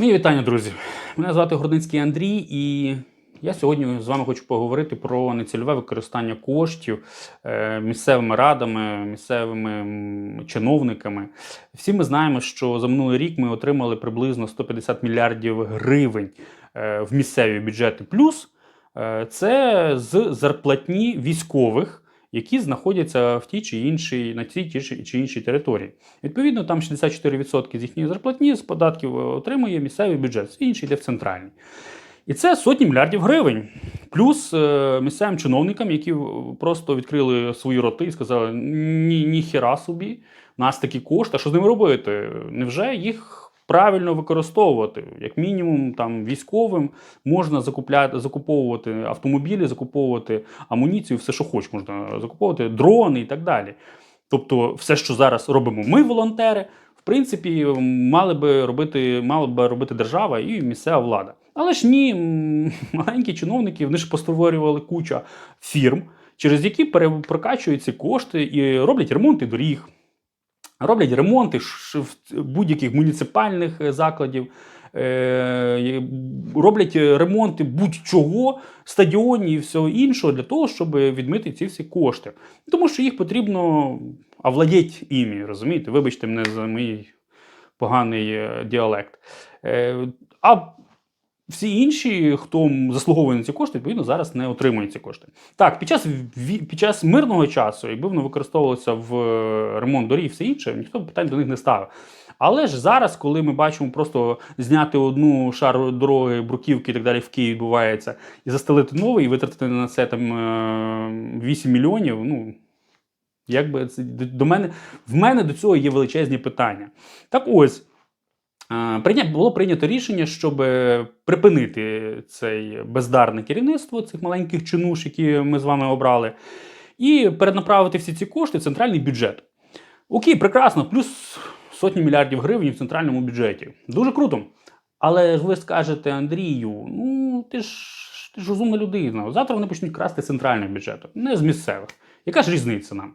Мої вітання, друзі. Мене звати Гординський Андрій, і я сьогодні з вами хочу поговорити про нецільове використання коштів е, місцевими радами, місцевими чиновниками. Всі ми знаємо, що за минулий рік ми отримали приблизно 150 мільярдів гривень е, в місцеві бюджети. Плюс е, це з зарплатні військових. Які знаходяться в тій чи іншій на цій ті чи- іншій території. Відповідно, там 64% з їхньої зарплатні з податків е, отримує місцевий бюджет, все інше йде в центральний. І це сотні мільярдів гривень. Плюс е, місцевим чиновникам, які е, просто відкрили свої роти і сказали: ні, ніхіра собі, у нас такі кошти, а що з ними робити? Невже їх правильно використовувати? Як мінімум, там військовим можна закупляти, закуповувати автомобілі, закуповувати амуніцію, все, що хоч можна закуповувати, дрони і так далі. Тобто, все, що зараз робимо ми, волонтери, в принципі, мали би робити, мала би робити держава і місцева влада. Але ж ні, маленькі чиновники вони ж постворювали куча фірм, через які прокачують кошти і роблять ремонти доріг, роблять ремонти в будь-яких муніципальних е, закладів. е, Роблять ремонти будь-чого, стадіонів і всього іншого для того, щоб відмити ці всі кошти. Тому що їх потрібно овладіть імі, розумієте? Вибачте мене за мій поганий е, діалект. Е, А всі інші, хто заслуговує на ці кошти, відповідно, зараз не отримують ці кошти. Так, під час, під час мирного часу, якби воно використовувалося в е, ремонт доріг і все інше, ніхто питань до них не ставив. Але ж зараз, коли ми бачимо просто зняти одну шар дороги, бруківки і так далі в Києві відбувається, і застелити новий, і витратити на це там е, 8 мільйонів, ну. Якби це до мене в мене до цього є величезні питання. Так ось. Було прийнято рішення, щоб припинити цей бездарне керівництво цих маленьких чинуш, які ми з вами обрали, і перенаправити всі ці кошти в центральний бюджет. Окей, прекрасно, плюс сотні мільярдів гривень в центральному бюджеті. Дуже круто. Але ж ви скажете Андрію, ну ти ж ти ж розумна людина. Завтра вони почнуть красти з центральних бюджетів, не з місцевих. Яка ж різниця нам?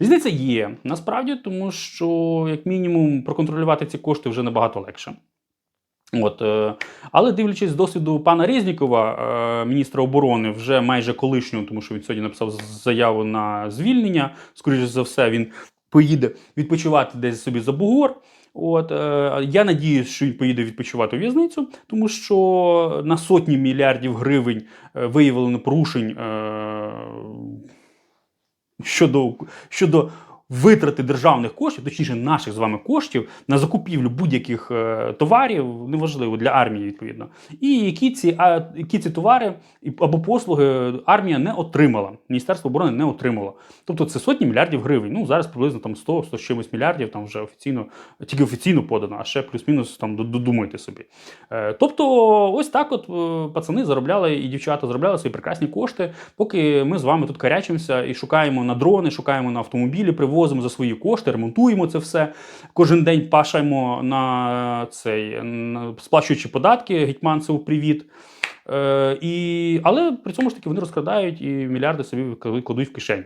Різниця є насправді, тому що, як мінімум, проконтролювати ці кошти вже набагато легше. От, е, але дивлячись з досвіду пана Резнікова, е, міністра оборони, вже майже колишнього, тому що він сьогодні написав заяву на звільнення. Скоріше за все, він поїде відпочивати десь собі за бугор. От е, я надіюсь, що він поїде відпочивати у в'язницю, тому що на сотні мільярдів гривень е, виявлено порушень е, щодо, щодо витрати державних коштів, точніше наших з вами коштів на закупівлю будь-яких е, товарів, неважливо для армії, відповідно. І які ці, а, які ці товари або послуги армія не отримала, Міністерство оборони не отримало. Тобто це сотні мільярдів гривень. Ну зараз приблизно там 100 100 з чимось мільярдів, там вже офіційно, тільки офіційно подано, а ще плюс-мінус там додумайте собі. Е, Тобто, ось так, от е, пацани заробляли і дівчата заробляли свої прекрасні кошти, поки ми з вами тут карячимося і шукаємо на дрони, шукаємо на автомобілі, привозимо за свої кошти, ремонтуємо це все. Кожен день пашаємо на цей, сплачуючи податки, гетьманцеву привіт. Е, і, але при цьому ж таки вони розкрадають і мільярди собі кладуть в кишені.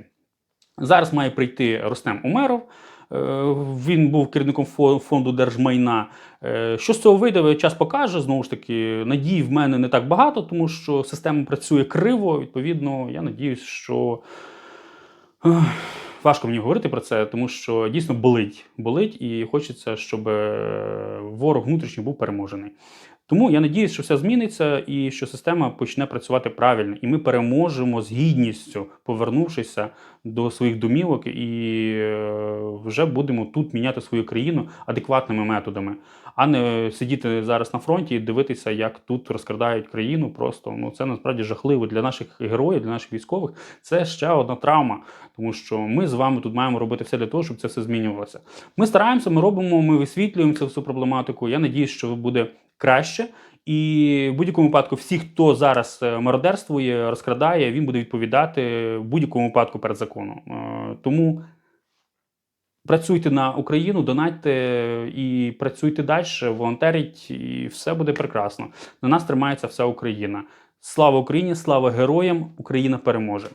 Зараз має прийти Ростем Умеров. Е, Він був керівником фонду держмайна. Е, Що з цього вийде, час покаже. Знову ж таки, надій в мене не так багато, тому що система працює криво. Відповідно, я надіюсь, що важко мені говорити про це, тому що дійсно болить. Болить, і хочеться, щоб е, ворог внутрішній був переможений. Тому я надіюсь, що все зміниться і що система почне працювати правильно, і ми переможемо з гідністю, повернувшися до своїх домівок, і е, вже будемо тут міняти свою країну адекватними методами, а не сидіти зараз на фронті і дивитися, як тут розкрадають країну. Просто ну це насправді жахливо для наших героїв, для наших військових. Це ще одна травма, тому що ми з вами тут маємо робити все для того, щоб це все змінювалося. Ми стараємося, ми робимо, ми висвітлюємо цю всю проблематику. Я надіюсь, що буде краще. І в будь-якому випадку, всі, хто зараз е, мародерствує, розкрадає, він буде відповідати в будь-якому випадку перед законом. Е, Тому працюйте на Україну, донатьте і працюйте далі, волонтеріть, і все буде прекрасно. На нас тримається вся Україна. Слава Україні, слава героям! Україна переможе!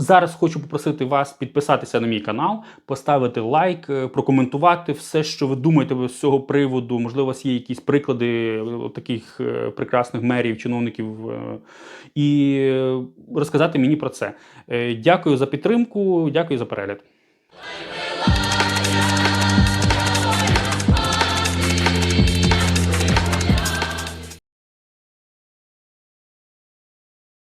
Зараз хочу попросити вас підписатися на мій канал, поставити лайк, е, прокоментувати все, що ви думаєте з цього приводу. Можливо, у вас є якісь приклади е, таких е, прекрасних мерів, чиновників, і розказати мені про це. Дякую за підтримку, дякую за перегляд.